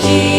dia.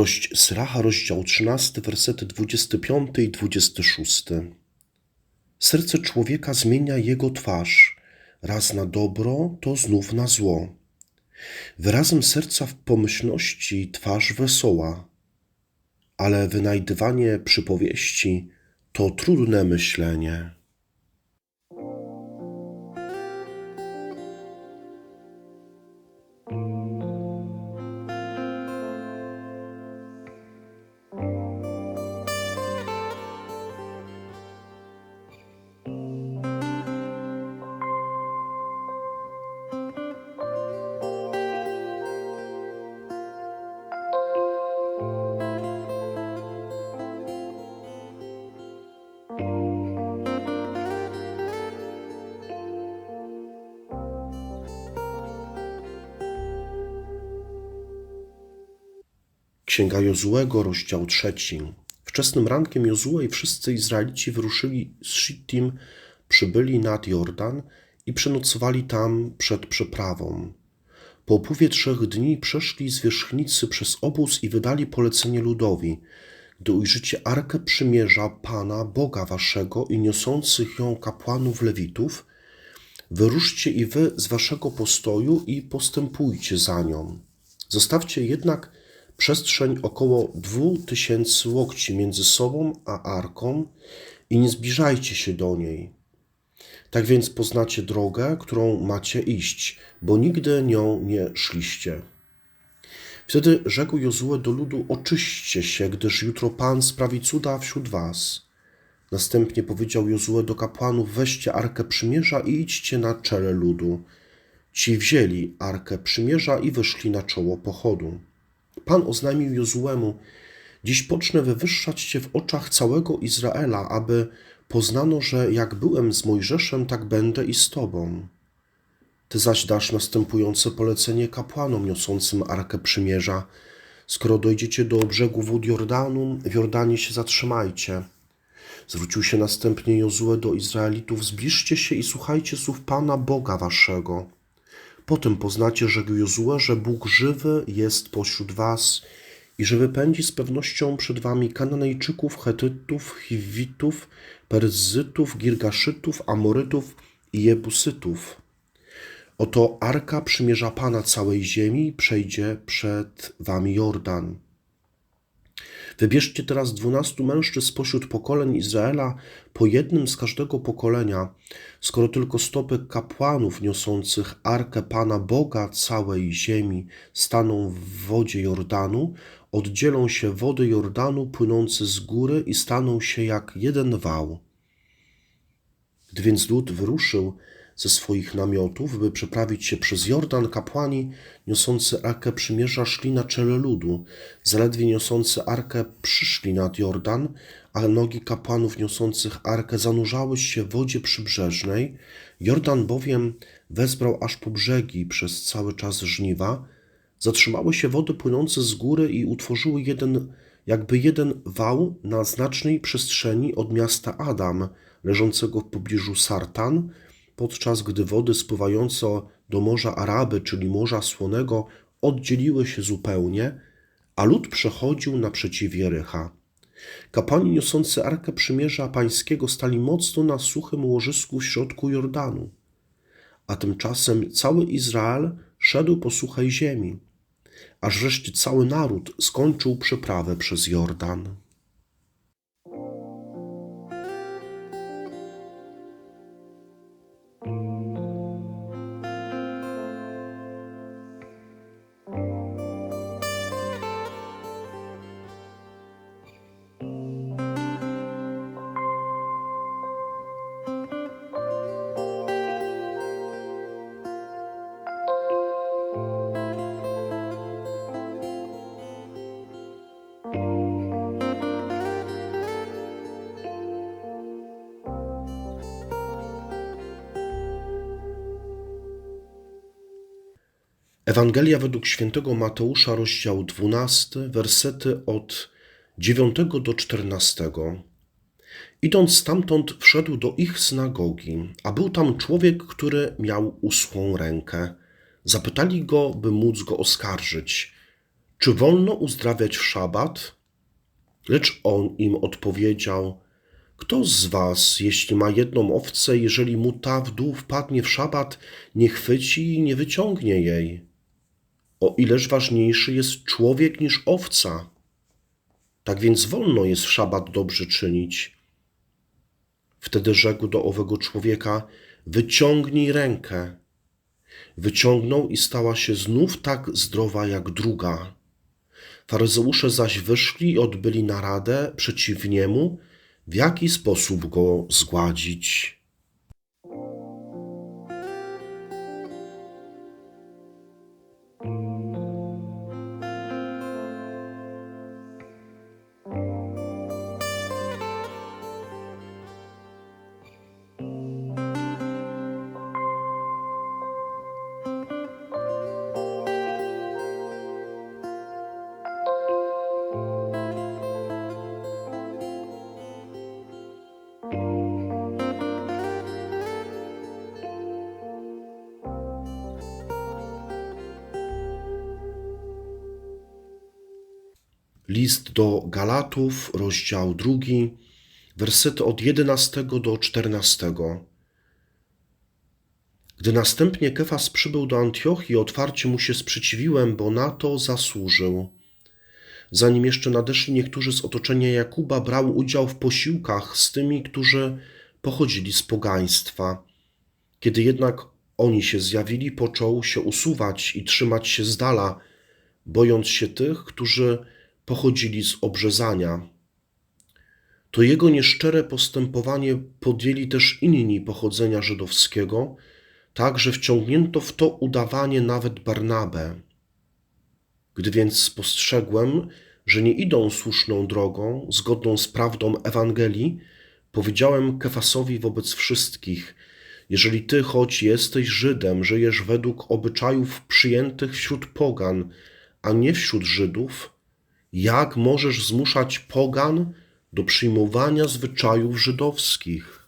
Mądrość Syracha, rozdział 13, wersety 25 i 26. Serce człowieka zmienia jego twarz, raz na dobro, to znów na zło. Wyrazem serca w pomyślności twarz wesoła, ale wynajdywanie przypowieści to trudne myślenie. Księga Jozułego, rozdział trzeci. Wczesnym rankiem Jozue i wszyscy Izraelici wyruszyli z Shittim, przybyli nad Jordan i przenocowali tam przed przeprawą. Po upływie trzech dni przeszli z wierzchnicy przez obóz i wydali polecenie ludowi. Gdy ujrzycie Arkę Przymierza Pana, Boga waszego i niosących ją kapłanów Lewitów, wyruszcie i wy z waszego postoju i postępujcie za nią. Zostawcie jednak przestrzeń około dwóch tysięcy łokci między sobą a arką i nie zbliżajcie się do niej. Tak więc poznacie drogę, którą macie iść, bo nigdy nią nie szliście. Wtedy rzekł Jozue do ludu: Oczyśćcie się, gdyż jutro Pan sprawi cuda wśród was. Następnie powiedział Jozue do kapłanów: Weźcie arkę przymierza i idźcie na czele ludu. Ci wzięli arkę przymierza i wyszli na czoło pochodu. Pan oznajmił Jozuemu: Dziś pocznę wywyższać cię w oczach całego Izraela, aby poznano, że jak byłem z Mojżeszem, tak będę i z tobą. Ty zaś dasz następujące polecenie kapłanom niosącym Arkę Przymierza. Skoro dojdziecie do brzegu wód Jordanu, w Jordanie się zatrzymajcie. Zwrócił się następnie Jozue do Izraelitów: Zbliżcie się i słuchajcie słów Pana Boga waszego. Potem poznacie, rzekł Jozue, że Bóg żywy jest pośród was i że wypędzi z pewnością przed wami Kananejczyków, Chetytów, Hiwitów, Perzytów, Girgaszytów, Amorytów i Jebusytów. Oto Arka przymierza Pana całej ziemi przejdzie przed wami Jordan. Wybierzcie teraz dwunastu mężczyzn spośród pokoleń Izraela, po jednym z każdego pokolenia, skoro tylko stopy kapłanów niosących arkę Pana Boga całej ziemi staną w wodzie Jordanu, oddzielą się wody Jordanu płynące z góry i staną się jak jeden wał. Gdy więc lud wyruszył, ze swoich namiotów, by przeprawić się przez Jordan, kapłani niosący Arkę Przymierza szli na czele ludu. Zaledwie niosący Arkę przyszli nad Jordan, ale nogi kapłanów niosących Arkę zanurzały się w wodzie przybrzeżnej. Jordan bowiem wezbrał aż po brzegi przez cały czas żniwa. Zatrzymały się wody płynące z góry i utworzyły jeden, jakby jeden wał na znacznej przestrzeni od miasta Adam, leżącego w pobliżu Sartan, podczas gdy wody spływające do Morza Araby, czyli Morza Słonego, oddzieliły się zupełnie, a lud przechodził naprzeciw Jerycha. Kapłani niosący Arkę Przymierza Pańskiego stali mocno na suchym łożysku w środku Jordanu, a tymczasem cały Izrael szedł po suchej ziemi, aż wreszcie cały naród skończył przeprawę przez Jordan. Ewangelia według świętego Mateusza, rozdział 12, wersety od 9 do 14. Idąc stamtąd, wszedł do ich synagogi, a był tam człowiek, który miał uschłą rękę. Zapytali go, by móc go oskarżyć. czy wolno uzdrawiać w szabat? Lecz on im odpowiedział, kto z was, jeśli ma jedną owcę, jeżeli mu ta w dół wpadnie w szabat, nie chwyci i nie wyciągnie jej? O ileż ważniejszy jest człowiek niż owca. Tak więc wolno jest w szabat dobrze czynić. Wtedy rzekł do owego człowieka, wyciągnij rękę. Wyciągnął i stała się znów tak zdrowa jak druga. Faryzeusze zaś wyszli i odbyli naradę przeciw niemu, w jaki sposób go zgładzić. List do Galatów, rozdział drugi, wersety od 11 do 14. Gdy następnie Kefas przybył do Antiochii, otwarcie mu się sprzeciwiłem, bo na to zasłużył. Zanim jeszcze nadeszli niektórzy z otoczenia Jakuba, brał udział w posiłkach z tymi, którzy pochodzili z pogaństwa. Kiedy jednak oni się zjawili, począł się usuwać i trzymać się z dala, bojąc się tych, którzy pochodzili z obrzezania. To jego nieszczere postępowanie podjęli też inni pochodzenia żydowskiego, tak że wciągnięto w to udawanie nawet Barnabę. Gdy więc spostrzegłem, że nie idą słuszną drogą, zgodną z prawdą Ewangelii, powiedziałem Kefasowi wobec wszystkich: Jeżeli ty, choć jesteś Żydem, żyjesz według obyczajów przyjętych wśród pogan, a nie wśród Żydów, jak możesz zmuszać pogan do przyjmowania zwyczajów żydowskich?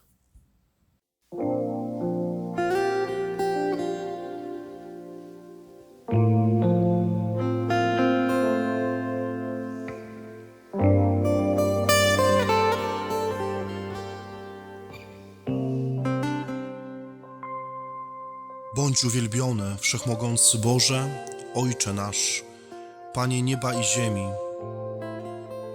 Bądź uwielbiony, wszechmogący Boże, Ojcze nasz, Panie nieba i ziemi.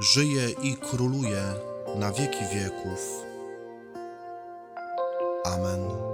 żyje i króluje na wieki wieków. Amen.